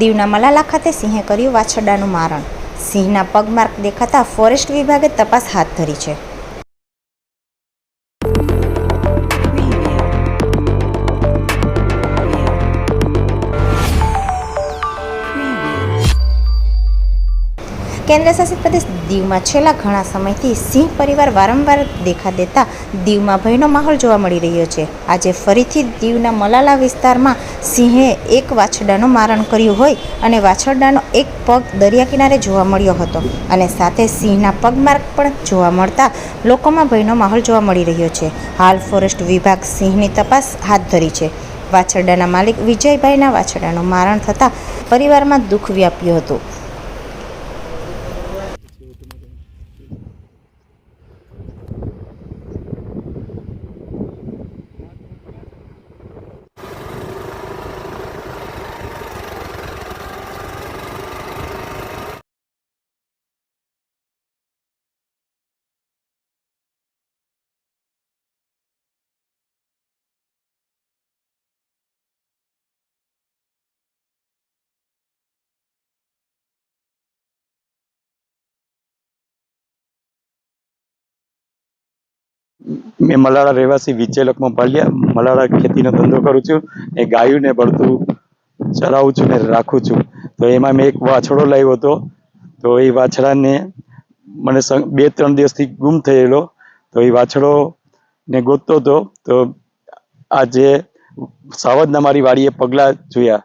દીવના મલાલા ખાતે સિંહે કર્યું વાછરડાનું મારણ. સિંહના પગમાર્ક દેખાતા ફોરેસ્ટ વિભાગે તપાસ હાથ ધરી છે. કેન્દ્રશાસિત પ્રદેશ દીવમાં છેલ્લા ઘણા સમયથી સિંહ પરિવાર વારંવાર દેખા દેતા દીવમાં ભયનો માહોલ જોવા મળી રહ્યો છે. આજે ફરીથી દીવના મલાલા વિસ્તારમાં સિંહે એક વાછરડાનું મારણ કર્યું હોય અને વાછરડાનો એક પગ દરિયા કિનારે જોવા મળ્યો હતો અને સાથે સિંહના પગમાર્ગ પણ જોવા મળતા લોકોમાં ભયનો માહોલ જોવા મળી રહ્યો છે. હાલ ફોરેસ્ટ વિભાગ સિંહની તપાસ હાથ ધરી છે. વાછરડાના માલિક વિજયભાઈના વાછરડાનું મારણ થતાં પરિવારમાં દુઃખ વ્યાપ્યું હતું. મેં મલાળા રહેવાસી વિચેલકમાં પાલ્યા મલાળા ખેતીનો ધંધો કરું છું, એ ગાયુંને બળતું ચરાવું છું ને રાખું છું. તો એમાં મેં એક વાછડો લાવ્યો હતો. તો એ વાછડાને મને બે ત્રણ દિવસથી ગુમ થયેલો. તો એ વાછડો ને ગોતતો હતો. તો આજે સાવજના મારી વાડીએ પગલાં જોયા.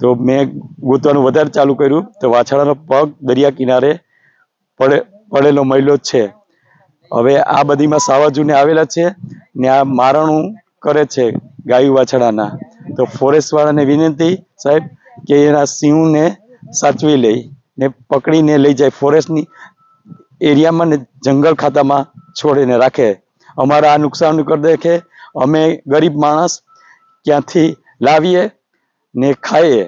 તો મેં ગોતવાનું વધારે ચાલુ કર્યું. તો વાછડાનો પગ દરિયા કિનારે પડે, પડેલો મળ્યો છે. હવે આ બધીમાં સાવજુને આવેલા છે ને આ મારણું કરે છે ગાયું વાછડાના. તો ફોરેસ્ટવાળાને વિનંતી સાહેબ કે એના સિંહને સાચવી લઈ ને પકડીને લઈ જાય ફોરેસ્ટની એરિયામાં ને જંગલ ખાતામાં છોડીને રાખે. અમારા આ નુકસાન કરી દેખે. અમે ગરીબ માણસ ક્યાંથી લાવીએ ને ખાઈએ?